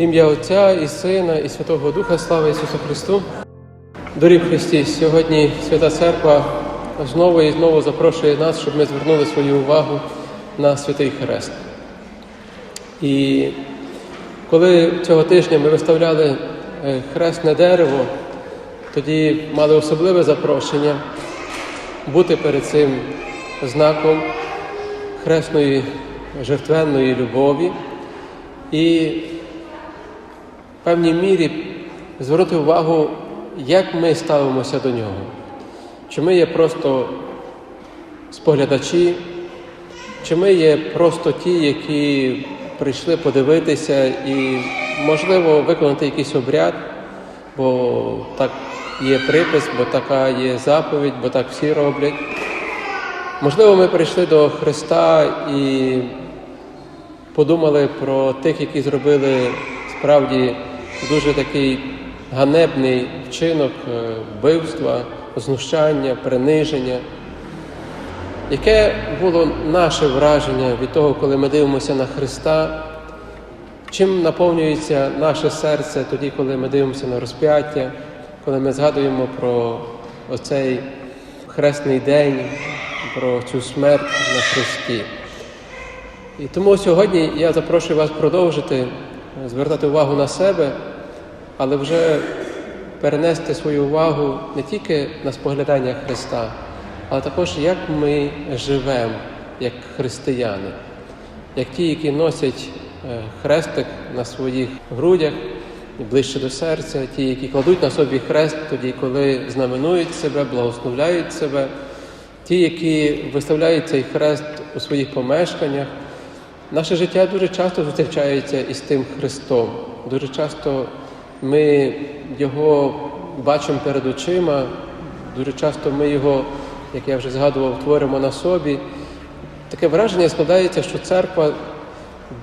Ім'я Отця і Сина, і Святого Духа, слава Ісусу Христу. Дорі Христі, сьогодні Свята Церква знову і знову запрошує нас, щоб ми звернули свою увагу на святий Хрест. І коли цього тижня ми виставляли е, хресне дерево, тоді мали особливе запрошення бути перед цим знаком хресної жертвенної любові і певній мірі звернути увагу, як ми ставимося до нього. Чи ми є просто споглядачі, чи ми є просто ті, які прийшли подивитися і, можливо, виконати якийсь обряд, бо так є припис, бо така є заповідь, бо так всі роблять. Можливо, ми прийшли до Христа і подумали про тих, які зробили справді дуже такий ганебний вчинок е, вбивства, знущання, приниження. Яке було наше враження від того, коли ми дивимося на Христа? Чим наповнюється наше серце тоді, коли ми дивимося на розп'яття, коли ми згадуємо про оцей хресний день, про цю смерть на Христі? І тому сьогодні я запрошую вас продовжити звертати увагу на себе, але вже перенести свою увагу не тільки на споглядання Христа, але також як ми живемо як християни, як ті, які носять е, хрестик на своїх грудях ближче до серця, ті, які кладуть на собі хрест тоді, коли знаменують себе, благословляють себе, ті, які виставляють цей хрест у своїх помешканнях. Наше життя дуже часто зустрічається із тим Христом. Дуже часто ми Його бачимо перед очима, дуже часто ми його, як я вже згадував, творимо на собі. Таке враження складається, що церква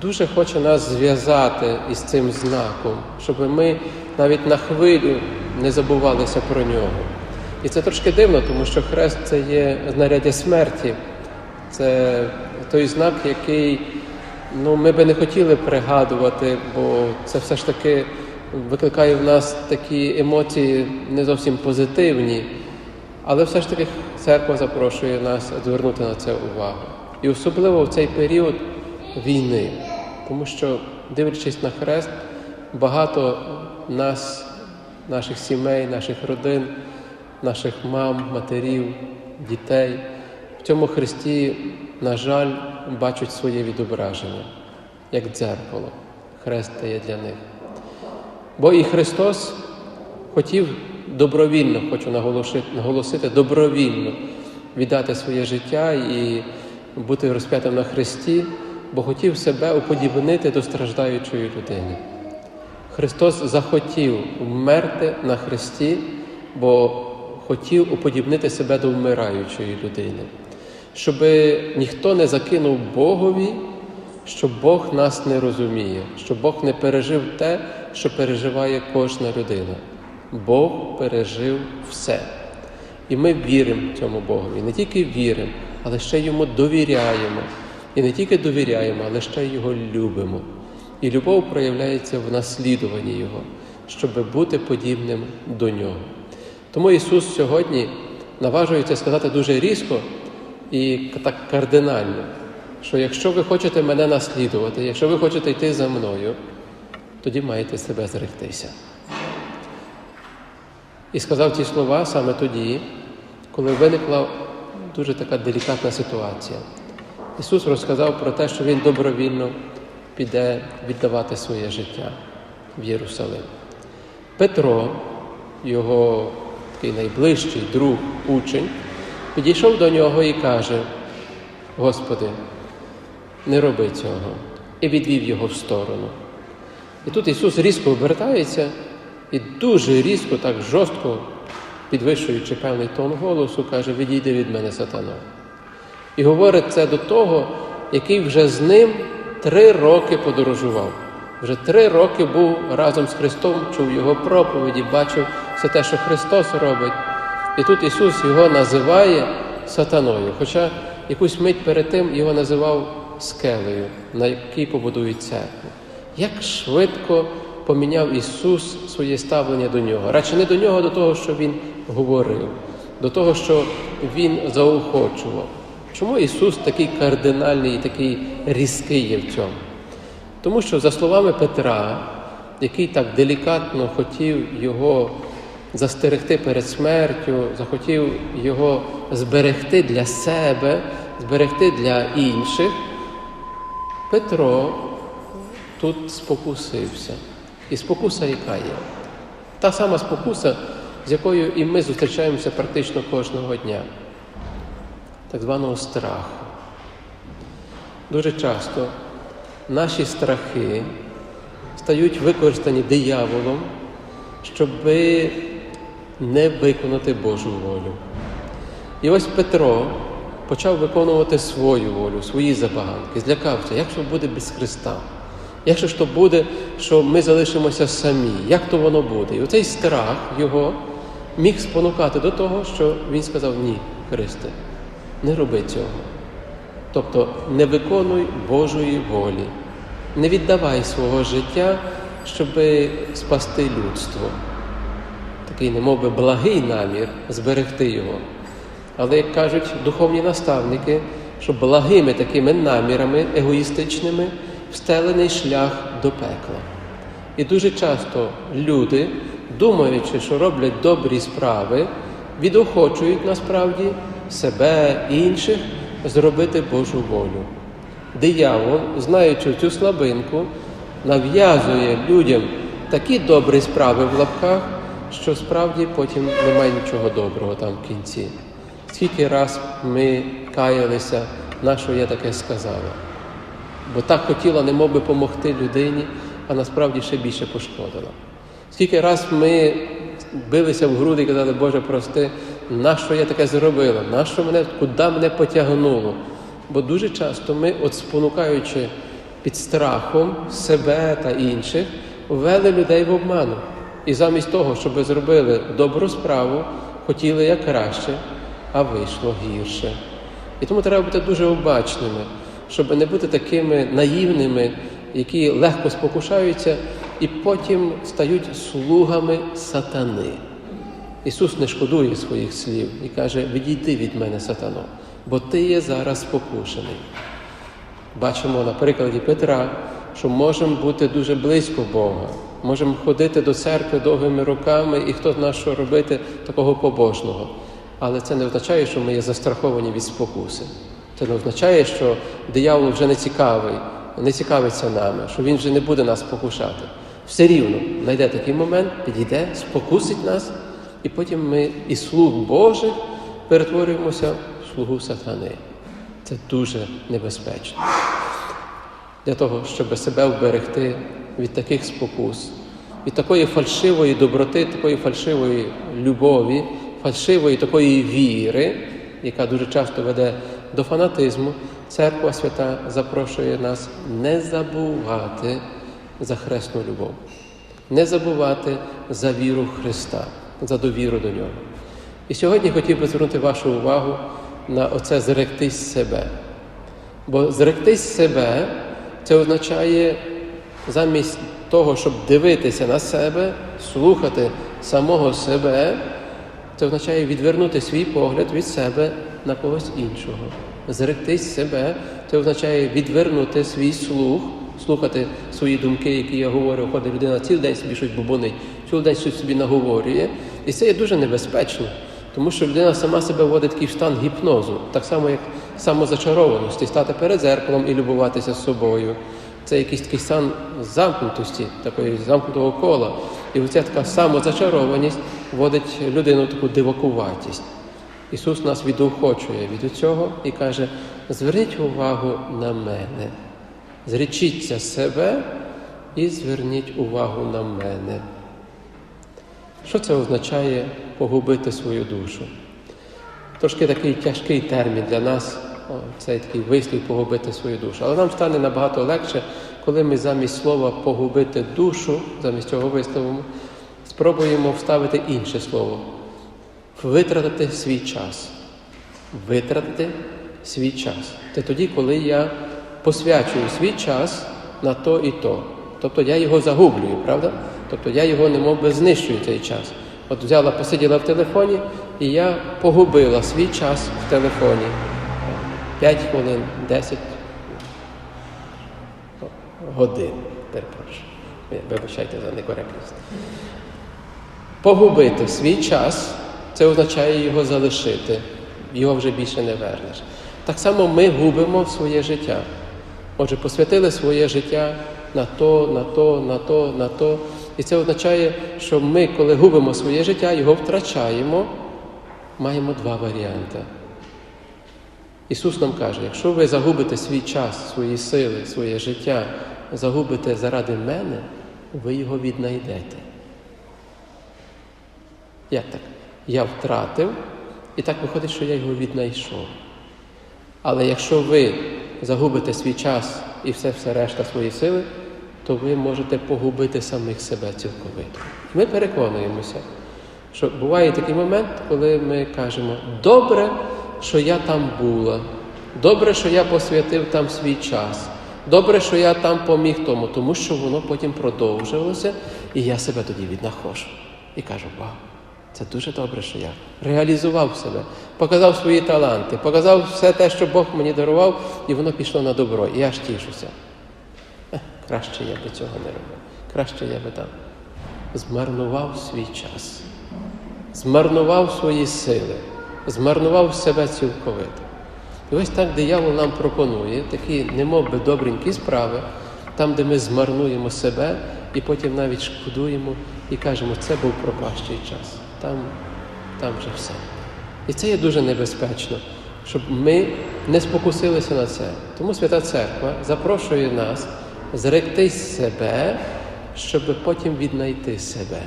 дуже хоче нас зв'язати із цим знаком, щоб ми навіть на хвилю не забувалися про нього. І це трошки дивно, тому що хрест це є знаряддя смерті, це той знак, який ну, ми би не хотіли пригадувати, бо це все ж таки викликає в нас такі емоції не зовсім позитивні. Але все ж таки церква запрошує нас звернути на це увагу. І особливо в цей період війни, тому що, дивлячись на хрест, багато нас, наших сімей, наших родин, наших мам, матерів, дітей в цьому хресті, на жаль, бачать своє відображення, як дзеркало. Хрест є для них. Бо і Христос хотів добровільно, хочу наголосити, добровільно віддати своє життя і бути розп'ятим на Христі, бо хотів себе уподібнити до страждаючої людини. Христос захотів вмерти на Христі, бо хотів уподібнити себе до вмираючої людини, щоб ніхто не закинув Богові, що Бог нас не розуміє, що Бог не пережив те, що переживає кожна людина. Бог пережив все. І ми віримо цьому Богові. Не тільки віримо, але ще йому довіряємо. І не тільки довіряємо, але ще його любимо. І любов проявляється в наслідуванні Його, щоб бути подібним до нього. Тому Ісус сьогодні наважується сказати дуже різко і так кардинально, що якщо ви хочете мене наслідувати, якщо ви хочете йти за мною, тоді маєте себе зректися. І сказав ті слова саме тоді, коли виникла дуже така делікатна ситуація. Ісус розказав про те, що Він добровільно піде віддавати своє життя в Єрусалим. Петро, його такий найближчий друг, учень, підійшов до нього і каже: Господи, не роби цього, і відвів його в сторону. І тут Ісус різко обертається і дуже різко, так жорстко, підвищуючи певний тон голосу, каже: Відійди від мене, сатано. І говорить це до того, який вже з ним три роки подорожував. Вже три роки був разом з Христом, чув Його проповіді, бачив все те, що Христос робить. І тут Ісус його називає сатаною. Хоча якусь мить перед тим його називав скелею, на якій побудують церкву. Як швидко поміняв Ісус своє ставлення до нього. Радше не до нього, а до того, що Він говорив, до того, що Він заохочував. Чому Ісус такий кардинальний і такий різкий є в цьому? Тому що, за словами Петра, який так делікатно хотів його застерегти перед смертю, захотів його зберегти для себе, зберегти для інших, Петро тут спокусився. І спокуса яка є? Та сама спокуса, з якою і ми зустрічаємося практично кожного дня, так званого страху. Дуже часто наші страхи стають використані дияволом, щоб не виконати Божу волю. І ось Петро почав виконувати свою волю, свої забаганки, злякався, як що буде без Христа? Як же ж то буде, що ми залишимося самі? Як то воно буде? І оцей страх його міг спонукати до того, що він сказав: Ні, Христе, не роби цього. Тобто не виконуй Божої волі, не віддавай свого життя, щоб спасти людство. Такий, немов би, благий намір зберегти його. Але, як кажуть духовні наставники, що благими такими намірами егоїстичними встелений шлях до пекла. І дуже часто люди, думаючи, що роблять добрі справи, відохочують насправді себе і інших зробити Божу волю. Диявол, знаючи цю слабинку, нав'язує людям такі добрі справи в лапках, що справді потім немає нічого доброго там в кінці. Скільки раз ми каялися, на що я таке сказала? Бо так хотіла немов би помогти людині, а насправді ще більше пошкодила. Скільки раз ми билися в груди і казали, Боже, прости, на що я таке зробила? На що мене, куди мене потягнуло? Бо дуже часто ми, от спонукаючи під страхом себе та інших, ввели людей в обману. І замість того, щоб зробили добру справу, хотіли як краще, а вийшло гірше. І тому треба бути дуже обачними, щоб не бути такими наївними, які легко спокушаються і потім стають слугами сатани. Ісус не шкодує своїх слів і каже: Відійди від мене, сатано, бо ти є зараз спокушений. Бачимо на прикладі Петра, що можемо бути дуже близько Бога, можемо ходити до церкви довгими роками, і хто знає, що робити такого побожного. Але це не означає, що ми є застраховані від спокуси. Це не означає, що диявол вже не цікавий, не цікавиться нами, що він вже не буде нас спокушати. Все рівно знайде такий момент, підійде, спокусить нас, і потім ми із слуг Божих перетворюємося в слугу сатани. Це дуже небезпечно. Для того, щоб себе вберегти від таких спокус, від такої фальшивої доброти, такої фальшивої любові, фальшивої такої віри, яка дуже часто веде до фанатизму, церква свята запрошує нас не забувати за хресну любов, не забувати за віру Христа, за довіру до Нього. І сьогодні хотів би звернути вашу увагу на оце зректись себе. Бо зректись себе це означає замість того, щоб дивитися на себе, слухати самого себе, це означає відвернути свій погляд від себе на когось іншого. Зректись себе це означає відвернути свій слух, слухати свої думки, які я говорю, ходить людина цілий день собі щось бубонить, цілий день щось собі наговорює. І це є дуже небезпечно, тому що людина сама себе вводить в стан гіпнозу, так само, як самозачарованості, стати перед зеркалом і любуватися собою. Це якийсь такий стан замкнутості, такої замкнутого кола. І оця така самозачарованість вводить людину в таку дивакуватість. Ісус нас відохочує від цього і каже: зверніть увагу на мене, зречіться себе і зверніть увагу на мене. Що це означає погубити свою душу? Трошки такий тяжкий термін для нас, цей такий вислів погубити свою душу. Але нам стане набагато легше, коли ми замість слова погубити душу, замість цього вислову, спробуємо вставити інше слово витратити свій час. Витратити свій час. Це тоді, коли я посвячую свій час на то і то. Тобто я його загублюю, правда? Тобто я його немов би знищую цей час. От взяла, посиділа в телефоні, і я погубила свій час в телефоні. 5 хвилин, 10 годин. Перепрошую. Вибачайте за некоректність. Погубити свій час це означає його залишити. Його вже більше не вернеш. Так само ми губимо своє життя. Отже, посвятили своє життя на то, на то, на то, на то. І це означає, що ми, коли губимо своє життя, його втрачаємо, маємо два варіанти. Ісус нам каже, якщо ви загубите свій час, свої сили, своє життя, загубите заради мене, ви його віднайдете. Як так? Я втратив, і так виходить, що я його віднайшов. Але якщо ви загубите свій час і все, все решта свої сили, то ви можете погубити самих себе цілковито. Ми переконуємося, що буває такий момент, коли ми кажемо, добре, що я там була, добре, що я посвятив там свій час, добре, що я там поміг тому, тому що воно потім продовжувалося, і я себе тоді віднаходжу. І кажу, вау, це дуже добре, що я реалізував себе, показав свої таланти, показав все те, що Бог мені дарував, і воно пішло на добро. І я ж тішуся. Ех, краще я би цього не робив. Краще я би там змарнував свій час, змарнував свої сили, змарнував себе цілковито. І ось так диявол нам пропонує такі, немов би добренькі справи, там, де ми змарнуємо себе і потім навіть шкодуємо і кажемо, це був пропащий час. Там, там вже все. І це є дуже небезпечно, щоб ми не спокусилися на це. Тому Свята Церква запрошує нас зректись себе, щоб потім віднайти себе.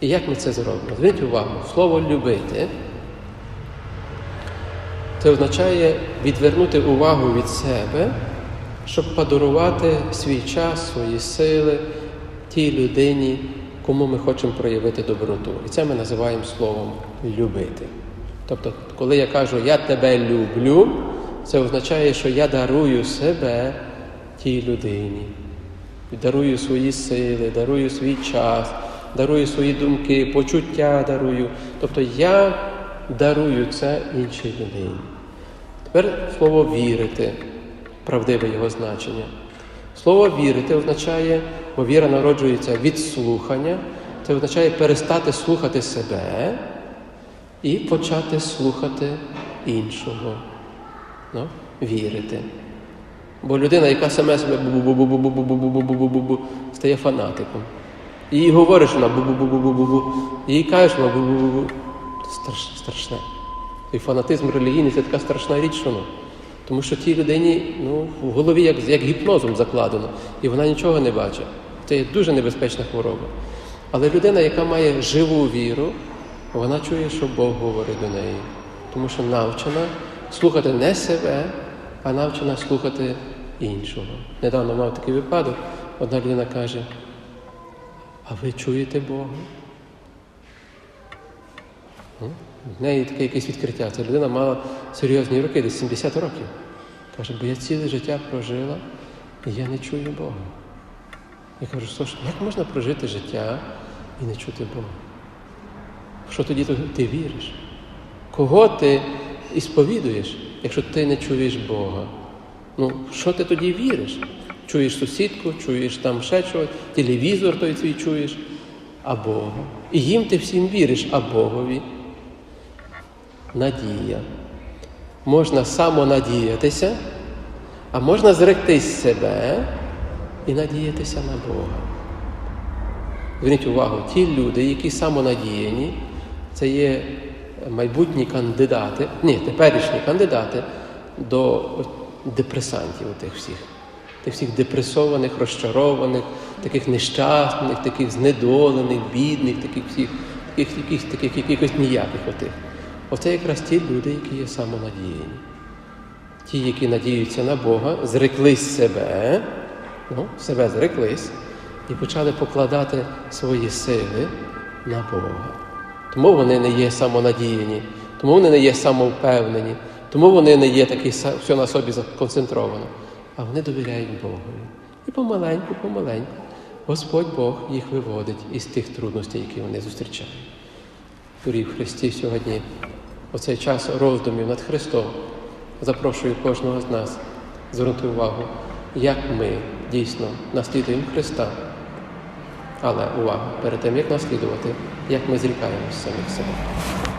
І як ми це зробимо? Зверніть увагу, слово любити це означає відвернути увагу від себе, щоб подарувати свій час, свої сили тій людині, кому ми хочемо проявити доброту. І це ми називаємо словом любити. Тобто, коли я кажу я тебе люблю, це означає, що я дарую себе тій людині, дарую свої сили, дарую свій час, дарую свої думки, почуття дарую. Тобто я дарую це іншій людині. Тепер слово вірити, правдиве його значення. Слово вірити означає, бо віра народжується від слухання, це означає перестати слухати себе і почати слухати іншого. Ну, Вірити. Бо людина, яка саме себе стає фанатиком. І говориш вона бу-бу-бу-бу-бу-бу, і їй кажеш вона бу-бу-бу-бу. Страш, страшне. І фанатизм релігійний це така страшна річ, що ну. Тому що тій людині ну, в голові як, як гіпнозом закладено, і вона нічого не бачить. Це є дуже небезпечна хвороба. Але людина, яка має живу віру, вона чує, що Бог говорить до неї. Тому що навчена слухати не себе, а навчена слухати іншого. Недавно мав такий випадок, одна людина каже, а ви чуєте Бога? В неї таке якесь відкриття. Ця людина мала серйозні роки, десь 70 років. Каже, бо я ціле життя прожила і я не чую Бога. Я кажу, слушай, як можна прожити життя і не чути Бога? Що тоді ти віриш? Кого ти ісповідуєш, якщо ти не чуєш Бога? Ну, що ти тоді віриш? Чуєш сусідку, чуєш там ще чогось, телевізор той свій чуєш, а Бога. І їм ти всім віриш, а Богові. Надія. Можна самонадіятися, а можна зректись себе і надіятися на Бога. Зверніть увагу, ті люди, які самонадіяні, це є майбутні кандидати, ні, теперішні кандидати до депресантів тих всіх, тих всіх депресованих, розчарованих, таких нещасних, таких знедолених, бідних, таких всіх, таких, таких, таких якихось ніяких отих. Оце якраз ті люди, які є самонадіяні. Ті, які надіються на Бога, зреклись себе, ну, себе зреклись і почали покладати свої сили на Бога. Тому вони не є самонадіяні, тому вони не є самовпевнені, тому вони не є такі, все на собі сконцентровано. А вони довіряють Богу. І помаленьку, помаленьку, Господь Бог їх виводить із тих трудностей, які вони зустрічають. Дорі в Христі сьогодні, оцей час роздумів над Христом, запрошую кожного з нас звернути увагу, як ми дійсно наслідуємо Христа. Але увага, перед тим як наслідувати, як ми зрікаємося самих себе.